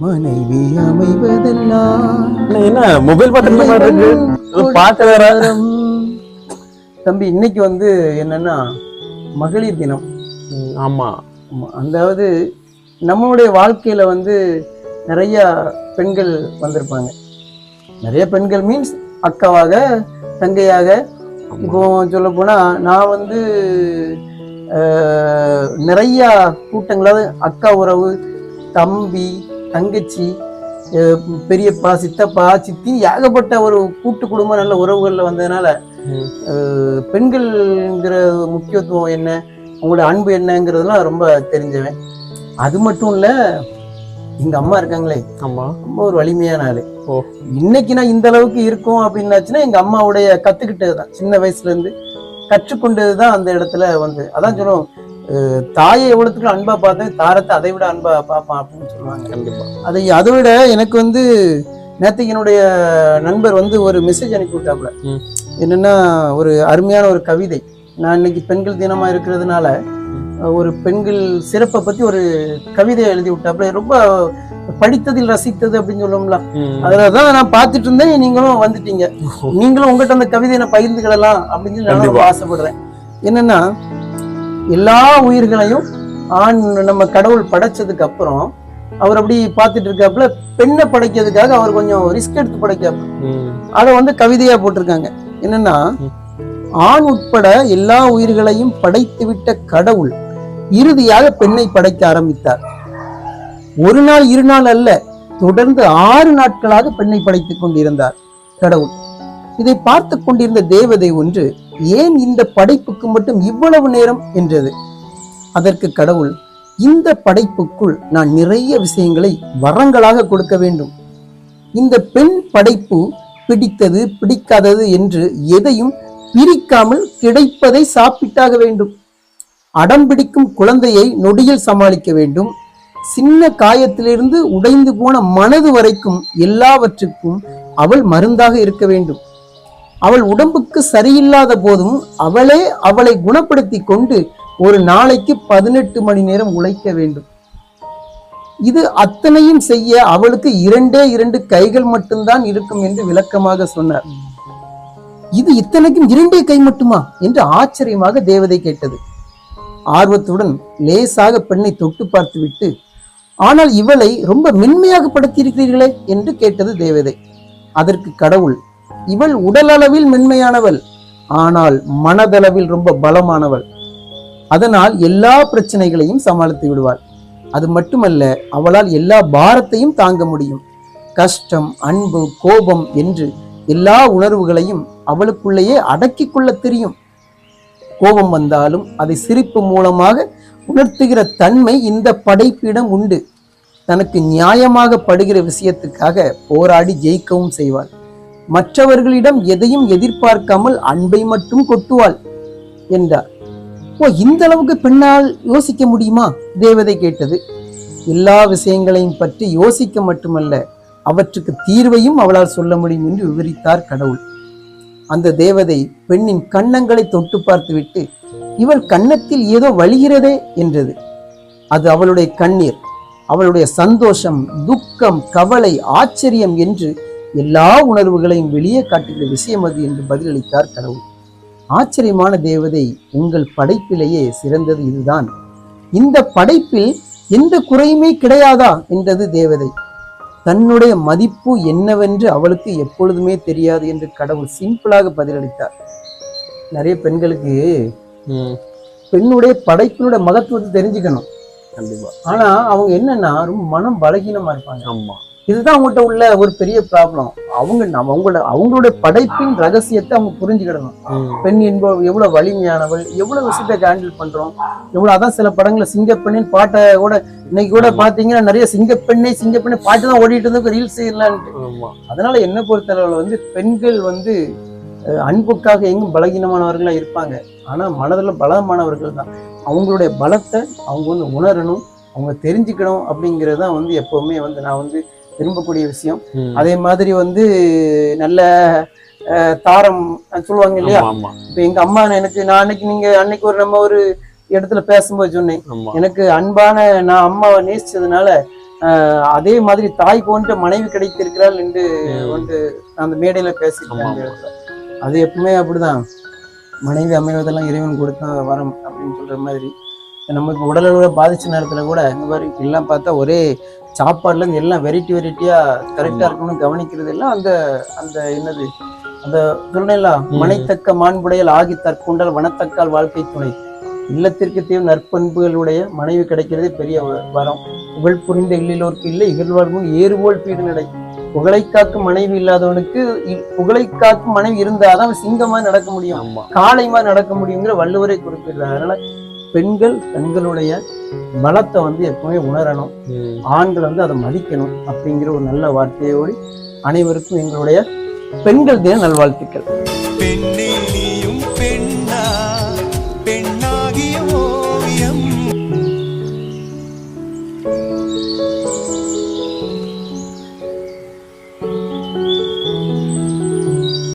மனைவி அமைவதெல்லாம் என்ன மொபைல் பாட்டு பாட்டு வேற. தம்பி இன்னைக்கு வந்து என்னன்னா மகளிர் தினம். ஆமா. அதாவது நம்மளுடைய வாழ்க்கையில வந்து நிறைய பெண்கள் வந்திருப்பாங்க. நிறைய பெண்கள் மீன்ஸ் அக்காவாக தங்கையாக. இப்போ சொல்ல போனா நான் வந்து நிறைய கூட்டங்களாவது அக்கா உறவு தம்பி தங்கச்சி பெரியப்பா சித்தப்பா சித்தி ஏகப்பட்ட ஒரு கூட்டு குடும்ப நல்ல உறவுகளில் வந்ததுனால பெண்கள்ங்கிற முக்கியத்துவம் என்ன அவங்களோட அன்பு என்னங்கிறதெல்லாம் ரொம்ப தெரிஞ்சவன். அது மட்டும் இல்ல எங்க அம்மா இருக்காங்களே ஆமா. ரொம்ப ஒரு வலிமையான ஆளு. ஓ. இன்னைக்கு நான் இந்த அளவுக்கு இருக்கும் அப்படின்னாச்சுன்னா எங்க அம்மாவுடைய கத்துக்கிட்டதுதான் சின்ன வயசுல இருந்து. கற்றுக்கொண்டதுதான் அந்த இடத்துல வந்து. அதான் சொல்லுவோம் தாயை எவ்வளவுக்கு அன்பா பார்த்தேன் தாரத்தை அதை விட அன்பா பார்ப்பான் அப்படின்னு சொல்லுவாங்க. கண்டிப்பா. அதை அதை விட எனக்கு வந்து நேற்றுக்கு என்னுடைய நண்பர் வந்து ஒரு மெசேஜ் அனுப்பி விட்டாப்புல. என்னன்னா ஒரு அருமையான ஒரு கவிதை. நான் இன்னைக்கு பெண்கள் தினமா இருக்கிறதுனால ஒரு பெண்கள் சிறப்பை பத்தி ஒரு கவிதை எழுதி விட்டாப்புல. ரொம்ப படித்ததில் ரசித்தது அப்படின்னு சொல்லுவோம்ல. ம். அதுலதான் நான் பார்த்துட்டு இருந்தேன். நீங்களும் வந்துட்டீங்க. நீங்களும் உங்ககிட்ட அந்த கவிதையை நான் பகிர்ந்துக்கிடலாம் அப்படின்னு நான். ஆசைப்படுறேன். என்னன்னா எல்லா உயிர்களையும் ஆண் நம்ம கடவுள் படைச்சதுக்கு அப்புறம் அவர் அப்படி பார்த்துட்டு இருக்காப்புல பெண்ணை படைக்கிறதுக்காக அவர் கொஞ்சம் ரிஸ்க் எடுத்து படைக்காப்புல ம். அதை வந்து கவிதையா போட்டிருக்காங்க என்னன்னா. ஆண் உட்பட எல்லா உயிர்களையும் படைத்து விட்ட கடவுள் இறுதியாக பெண்ணை படைக்க ஆரம்பித்தார் ஒரு நாள் இரு நாள் அல்ல தொடர்ந்து ஆறு நாட்களாக பெண்ணை படைத்துக் கொண்டிருந்தார் கடவுள் இதை பார்த்து கொண்டிருந்த தேவதை ஒன்று ஏன் இந்த படைப்புக்கு மட்டும் இவ்வளவு நேரம் என்றது? அதற்கு கடவுள் இந்த படைப்புக்குள் நான் நிறைய விஷயங்களை வரங்களாக கொடுக்க வேண்டும். இந்த பெண் படைப்பு பிடித்தது பிடிக்காதது என்று எதையும் பிரிக்காமல் கிடைப்பதை சாப்பிட்டாக வேண்டும். அடம் பிடிக்கும் குழந்தையை நொடியில் சமாளிக்க வேண்டும். சின்ன காயத்திலிருந்து உடைந்து போன மனது வரைக்கும் எல்லாவற்றுக்கும் அவள் மருந்தாக இருக்க வேண்டும். அவள் உடம்புக்கு சரியில்லாத போதும் அவளே அவளை குணப்படுத்தி கொண்டு ஒரு நாளைக்கு பதினெட்டு மணி நேரம் உழைக்க வேண்டும். இது அத்தனையும் செய்ய அவளுக்கு இரண்டே இரண்டு கைகள் மட்டும்தான் இருக்கும் என்று விளக்கமாக சொன்னார். இது இத்தனைக்கும் இரண்டே கை மட்டுமா? என்று ஆச்சரியமாக தேவதை கேட்டது. ஆர்வத்துடன் லேசாக பெண்ணை தொட்டு பார்த்துவிட்டு ஆனால் இவளை ரொம்ப மென்மையாக படுத்தியிருக்கிறீர்களே என்று கேட்டது தேவதை. அதற்கு கடவுள் இவள் உடலளவில் மென்மையானவள் ஆனால் மனதளவில் ரொம்ப பலமானவள். அதனால் எல்லா பிரச்சனைகளையும் சமாளித்து விடுவாள். அது மட்டுமல்ல அவளால் எல்லா பாரத்தையும் தாங்க முடியும். கஷ்டம் அன்பு கோபம் என்று எல்லா உணர்வுகளையும் அவளுக்குள்ளேயே அடக்கிக் கொள்ள தெரியும். கோபம் வந்தாலும் அதை சிரிப்பு மூலமாக உணர்த்துகிற தன்மை இந்த படைப்பிடம் உண்டு. தனக்கு நியாயமாக படுகிற விஷயத்துக்காக போராடி ஜெயிக்கவும் செய்வாள். மற்றவர்களிடம் எதையும் எதிர்பார்க்காமல் அன்பை மட்டும் கொட்டுவாள் என்றார். ஓ இந்த அளவுக்கு பெண்ணால் யோசிக்க முடியுமா? தேவதை கேட்டது. எல்லா விஷயங்களையும் பற்றி யோசிக்க மட்டுமல்ல அவற்றுக்கு தீர்வையும் அவளால் சொல்ல முடியும் என்று விவரித்தார் கடவுள். அந்த தேவதை பெண்ணின் கன்னங்களை தொட்டு பார்த்துவிட்டு இவள் கன்னத்தில் ஏதோ வழிகிறதே என்றது. அது அவளுடைய கண்ணீர் அவளுடைய சந்தோஷம் துக்கம் கவலை ஆச்சரியம் என்று எல்லா உணர்வுகளையும் வெளியே காட்டுகிற விஷயம் அது என்று பதிலளித்தார் கடவுள். ஆச்சரியமான தேவதை உங்கள் படைப்பிலேயே சிறந்தது இதுதான். இந்த படைப்பில் எந்த குறையுமே கிடையாதா? என்றது தேவதை. தன்னுடைய மதிப்பு என்னவென்று அவளுக்கு எப்பொழுதுமே தெரியாது என்று கடவுள் சிம்பிளாக பதிலளித்தார். நிறைய பெண்களுக்கு. பெண்ணுடைய படைப்பினுடைய மகத்துவத்தை தெரிஞ்சுக்கணும். கண்டிப்பா. ஆனா அவங்க என்னன்னா ரொம்ப மனம் பலகீனமா இருப்பாங்க. ஆமா. இதுதான் அவங்ககிட்ட உள்ள ஒரு பெரிய ப்ராப்ளம் அவங்க நம்ம அவங்களோட அவங்களுடைய படைப்பின் ரகசியத்தை அவங்க புரிஞ்சுக்கிடணும். பெண் என்பவள் எவ்வளவு வலிமையானவள் எவ்வளவு விஷயத்தை ஹேண்டில் பண்றோம். எவ்வளவு அதான் சில படங்கள்ல சிங்கப்பெண்ணின் பாட்டை கூட இன்னைக்கு கூட பாத்தீங்கன்னா நிறைய சிங்கப்பெண்ணை சிங்கப்பெண்ணை பாட்டு தான் ஓடிட்டு இருந்து ரீல்ஸ் இல்லைன்ட்டு ஆமா. அதனால என்ன பொறுத்தளவுல வந்து பெண்கள் வந்து அன்புக்காக எங்கும் பலகீனமானவர்களா இருப்பாங்க. ஆனா மனதுல பலமானவர்கள் தான். அவங்களுடைய பலத்தை அவங்க வந்து உணரணும் அவங்க தெரிஞ்சுக்கணும் அப்படிங்கிறது தான் வந்து எப்பவுமே வந்து நான் வந்து விரும்பக்கூடிய விஷயம். அதே மாதிரி வந்து நல்ல தாரம் சொல்லுவாங்க இல்லையா? இப்ப எங்க அம்மா எனக்கு நான் அன்னைக்கு நீங்க அன்னைக்கு ஒரு நம்ம ஒரு இடத்துல பேசும்போது சொன்னேன். எனக்கு அன்பான நான் அம்மாவை நேசிச்சதுனால அதே மாதிரி தாய் போன்ற மனைவி கிடைத்திருக்கிறாள் என்று. வந்து அந்த மேடையில பேசியிருக்காங்க அது எப்பவுமே அப்படிதான். மனைவி அமைவதெல்லாம் இறைவன் கொடுத்த வரம் அப்படின்னு சொல்ற மாதிரி. நமக்கு உடலளவுல பாதிச்ச நேரத்துல கூட இந்த மாதிரி எல்லாம் பார்த்தா ஒரே சாப்பாடுல இருந்து எல்லாம் வெரைட்டி வெரைட்டியா கரெக்டா ஆமா. இருக்கணும்னு கவனிக்கிறது எல்லாம் அந்த அந்த என்னது அந்த சொன்னேன்ல ம். மனைத்தக்க மாண்புடையல் ஆகி தற்கொண்டால் வனத்தக்கால் வாழ்க்கை துணை. இல்லத்திற்கு தேவை நற்பண்புகளுடைய மனைவி கிடைக்கிறதே பெரிய வரம். புகழ் புரிந்த இல்லிலோர்க்கு இல்லை இகழ்வாழ்வும் ஏறுபோல் பீடு நடை. புகழை காக்கும் மனைவி இல்லாதவனுக்கு புகழை காக்கும் மனைவி இருந்தாதான் சிங்கமா நடக்க முடியும். காளை மாதிரி நடக்க முடியுங்கிற வள்ளுவரை குறிப்பிடுறார். அதனால பெண்கள் தங்களுடைய பலத்தை வந்து எப்பவுமே உணரணும். ஆண்கள் வந்து அதை மதிக்கணும் அப்படிங்கிற ஒரு நல்ல வார்த்தையோடு அனைவருக்கும் எங்களுடைய பெண்கள் தின நல்வாழ்த்துக்கள்